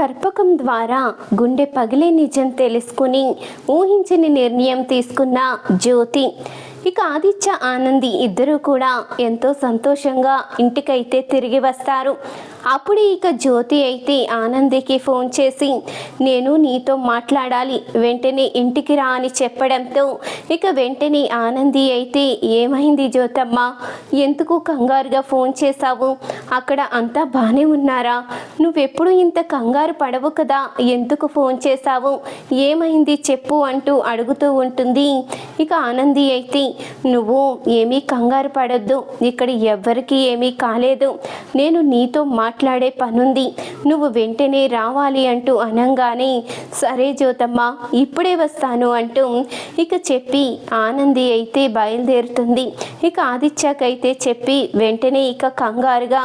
కర్పకం ద్వారా గుండె పగిలే నిజం తెలుసుకుని ఊహించని నిర్ణయం తీసుకున్న జ్యోతి. ఇక ఆదిత్య ఆనంది ఇద్దరూ కూడా ఎంతో సంతోషంగా ఇంటికైతే తిరిగి వస్తారు. అప్పుడు ఇక జ్యోతి అయితే ఆనందికి ఫోన్ చేసి నేను నీతో మాట్లాడాలి. వెంటనే ఇంటికి రా అని చెప్పడంతో ఇక వెంటనే ఆనంది అయితే ఏమైంది జ్యోతమ్మ? ఎందుకు కంగారుగా ఫోన్ చేశావు? అక్కడ అంతా బాగానే ఉన్నారా? నువ్వెప్పుడు ఇంత కంగారు పడవు కదా? ఎందుకు ఫోన్ చేశావు? ఏమైంది చెప్పు అంటూ అడుగుతూ ఉంటుంది. ఇక ఆనంది అయితే నువ్వు ఏమీ కంగారు పడొద్దు. ఇక్కడ ఎవ్వరికి ఏమీ కాలేదు. నేను నీతో మాట్లాడే పనుంది. నువ్వు వెంటనే రావాలి అంటూ అనంగానే సరే జ్యోతమ్మ ఇప్పుడే వస్తాను అంటూ ఇక చెప్పి ఆనంది అయితే బయలుదేరుతుంది. ఇక ఆదిత్యకైతే చెప్పి వెంటనే ఇక కంగారుగా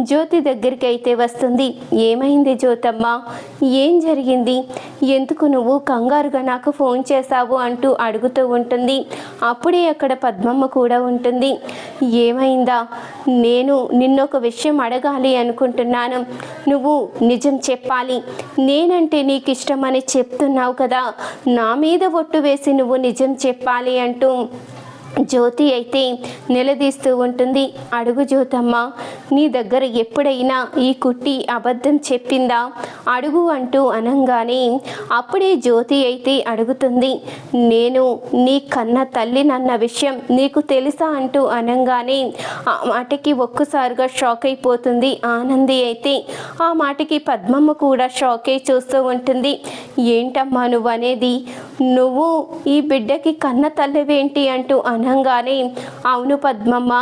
జ్యోతి దగ్గరికి అయితే వస్తుంది. ఏమైంది జ్యోతమ్మ? ఏం జరిగింది? ఎందుకు నువ్వు కంగారుగా నాకు ఫోన్ చేశావు అంటూ అడుగుతూ ఉంటుంది. అప్పుడే అక్కడ పద్మమ్మ కూడా ఉంటుంది. ఏమైందా? నేను నిన్నొక విషయం అడగాలి అనుకుంటున్నాను. నువ్వు నిజం చెప్పాలి. నేనంటే నీకు ఇష్టమని చెప్తున్నావు కదా. నా మీద ఒట్టు వేసి నువ్వు నిజం చెప్పాలి అంటూ జ్యోతి అయితే నిలదీస్తూ ఉంటుంది. అడుగు జ్యోతమ్మ నీ దగ్గర ఎప్పుడైనా ఈ కుట్టి అబద్ధం చెప్పిందా? అడుగు అంటూ అనంగానే అప్పుడే జ్యోతి అయితే అడుగుతుంది. నేను నీ కన్న తల్లినన్న విషయం నీకు తెలుసా? అంటూ అనంగానే ఆ మాటకి ఒక్కసారిగా షాక్ అయిపోతుంది ఆనంది అయితే. ఆ మాటకి పద్మమ్మ కూడా షాక్ అయి చూస్తూ ఉంటుంది. ఏంటమ్మా నువ్వు అనేది నువ్వు ఈ బిడ్డకి కన్న తల్లివేంటి? అంటూ అనగానే అవును పద్మమ్మ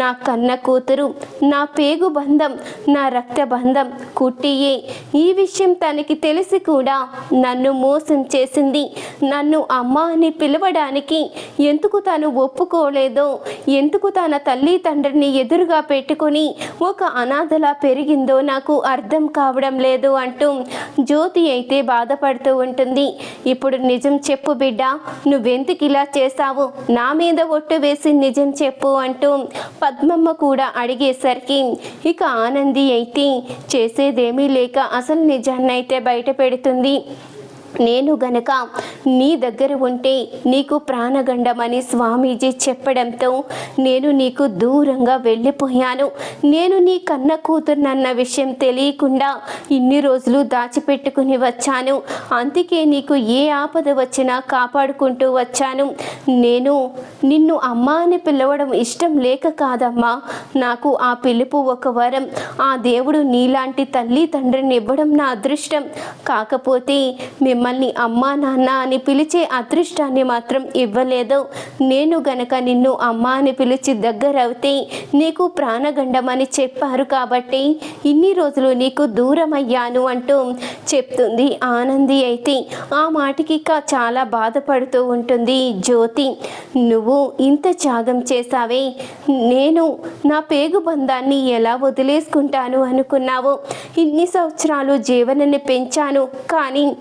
నా కన్న కూతురు నా పేగు బంధం నా రక్త బంధం కుట్టియే. ఈ విషయం తనకి తెలిసి కూడా నన్ను మోసం చేసింది. నన్ను అమ్మ అని పిలవడానికి ఎందుకు తను ఒప్పుకోలేదో ఎందుకు తన తల్లి తండ్రిని ఎదురుగా పెట్టుకొని ఒక అనాథలా పెరిగిందో నాకు అర్థం కావడం లేదు అంటూ జ్యోతి అయితే బాధపడుతూ ఉంటుంది. ఇప్పుడు నిజం చెప్పు బిడ్డ నువ్వెందుకు ఇలా చేశావు? నా మీద ఒట్టు వేసి నిజం చెప్పు అంటూ పద్మమ్మ కూడా అడిగేసరికి ఇక ఆనంది అయితే చేసేదేమీ లేక అసలు నిజాన్ని అయితే బయట పెడుతుంది. నేను గనక నీ దగ్గర ఉంటే నీకు ప్రాణగండమని స్వామీజీ చెప్పడంతో నేను నీకు దూరంగా వెళ్ళిపోయాను. నేను నీ కన్న కూతురునన్న విషయం తెలియకుండా ఇన్ని రోజులు దాచిపెట్టుకుని వచ్చాను. అందుకే నీకు ఏ ఆపద వచ్చినా కాపాడుకుంటూ వచ్చాను. నేను నిన్ను అమ్మ అని పిలవడం ఇష్టం లేక కాదమ్మా. నాకు ఆ పిలుపు ఒక వరం. ఆ దేవుడు నీలాంటి తల్లి తండ్రిని ఇవ్వడం నా అదృష్టం. కాకపోతే మిమ్మల్ని అమ్మా నాన్న అని పిలిచే అదృష్టాన్ని మాత్రం ఇవ్వలేదు. నేను గనక నిన్ను అమ్మ అని పిలిచి దగ్గరవుతే నీకు ప్రాణగండమని చెప్పారు కాబట్టి ఇన్ని రోజులు నీకు దూరం అయ్యాను అంటూ చెప్తుంది ఆనంది అయితే. ఆ మాటకి చాలా బాధపడుతూ ఉంటుంది జ్యోతి. నువ్వు ఇంత త్యాగం చేశావే. నేను నా పేగు బంధాన్ని ఎలా వదిలేసుకుంటాను అనుకున్నావు? ఇన్ని సంవత్సరాలు జీవనాన్ని పెంచాను కానీ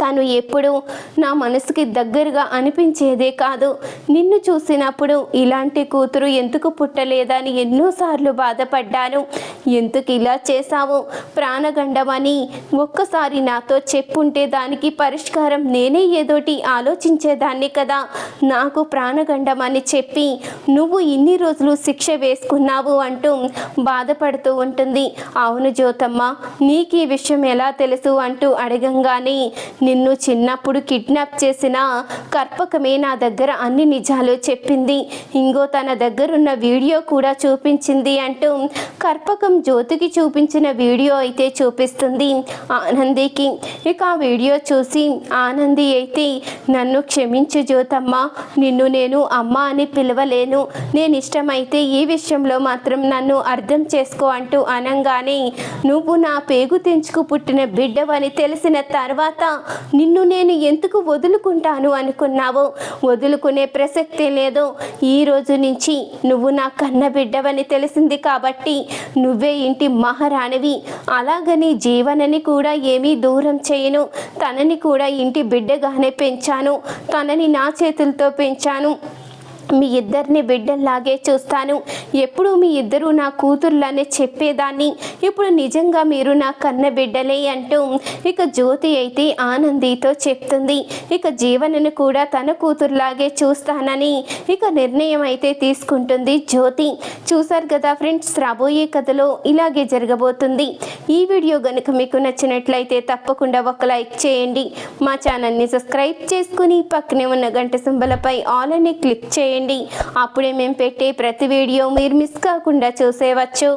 తను ఎప్పుడు నా మనసుకి దగ్గరగా అనిపించేదే కాదు. నిన్ను చూసినప్పుడు ఇలాంటి కూతురు ఎందుకు పుట్టలేదని ఎన్నోసార్లు బాధపడ్డాను. ఎందుకు ఇలా చేశావు? ప్రాణగండమని ఒక్కసారి నాతో చెప్పుంటే దానికి పరిష్కారం నేనే ఏదోటి ఆలోచించేదాన్ని కదా. నాకు ప్రాణగండమని చెప్పి నువ్వు ఇన్ని రోజులు శిక్ష వేసుకున్నావు అంటూ బాధపడుతూ ఉంటుంది. అవును జ్యోతమ్మ నీకు ఈ విషయం ఎలా తెలుసు అంటూ అడగంగానే నిన్ను చిన్నప్పుడు కిడ్నాప్ చేసిన కర్పకమే నా దగ్గర అన్ని నిజాలు చెప్పింది. ఇంగో తన దగ్గరున్న వీడియో కూడా చూపించింది అంటూ కర్పకం జ్యోతికి చూపించిన వీడియో అయితే చూపిస్తుంది ఆనందికి. ఇక ఆ వీడియో చూసి ఆనంది అయితే నన్ను క్షమించు జ్యోతమ్మ నిన్ను నేను అమ్మ అని పిలవలేను. నేను ఇష్టమైతే ఈ విషయంలో మాత్రం నన్ను అర్థం చేసుకో అంటూ అనంగానే నువ్వు నా పేగు తెంచుకు పుట్టిన బిడ్డవని తెలిసిన తర్వాత నిన్ను నేను ఎందుకు వదులుకుంటాను అనుకున్నావో? వదులుకునే ప్రసక్తే లేదు? ఈ రోజు నుంచి నువ్వు నా కన్న బిడ్డవని తెలిసింది కాబట్టి నువ్వే ఇంటి మహారాణివి. అలాగని జీవనని కూడా ఏమీ దూరం చేయను. తనని కూడా ఇంటి బిడ్డగానే పెంచాను. తనని నా చేతులతో పెంచాను. మీ ఇద్దరిని బిడ్డల్లాగే చూస్తాను. ఎప్పుడు మీ ఇద్దరు నా కూతుర్లనే చెప్పేదాన్ని. ఇప్పుడు నిజంగా మీరు నా కన్న బిడ్డలే అంటూ ఇక జ్యోతి అయితే ఆనందితో చెప్తుంది. ఇక జీవనను కూడా తన కూతుర్లాగే చూస్తానని ఇక నిర్ణయం అయితే తీసుకుంటుంది జ్యోతి. చూశారు కదా ఫ్రెండ్స్ రాబోయే కథలో ఇలాగే జరగబోతుంది. ఈ వీడియో కనుక మీకు నచ్చినట్లయితే తప్పకుండా ఒక లైక్ చేయండి. మా ఛానల్ని సబ్స్క్రైబ్ చేసుకుని పక్కనే ఉన్న గంట సింబలపై ఆల్ అని క్లిక్ చేయండి. అప్పుడే మేము పెట్టే ప్రతి వీడియో మీరు మిస్ కాకుండా చూసేవచ్చు.